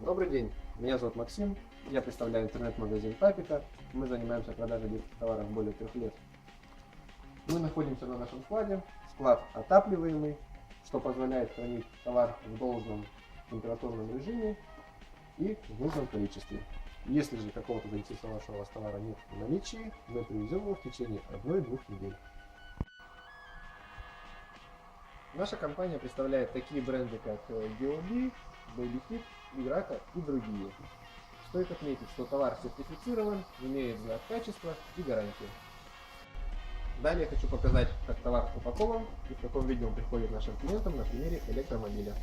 Добрый день, меня зовут Максим, я представляю интернет-магазин Папика. Мы занимаемся продажей детских товаров более трех лет. Мы находимся на нашем складе, склад отапливаемый, что позволяет хранить товар в должном температурном режиме и в нужном количестве. Если же какого-то заинтересовавшего вас товара нет в наличии, мы привезем его в течение одной-двух недель. Наша компания представляет такие бренды, как э, DOB, Baby Hit, Играка и другие. Стоит отметить, что товар сертифицирован, имеет знак качества и гарантию. Далее хочу показать, как товар упакован и в каком виде он приходит нашим клиентам на примере электромобиля.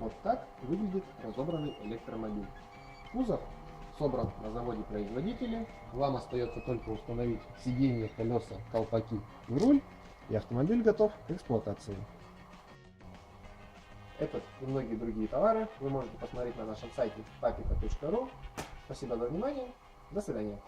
Вот так выглядит разобранный электромобиль. Кузов собран на заводе производителя. Вам остается только установить сиденье, колеса, колпаки и руль, и автомобиль готов к эксплуатации. Этот и многие другие товары вы можете посмотреть на нашем сайте papika.ru. Спасибо за внимание. До свидания.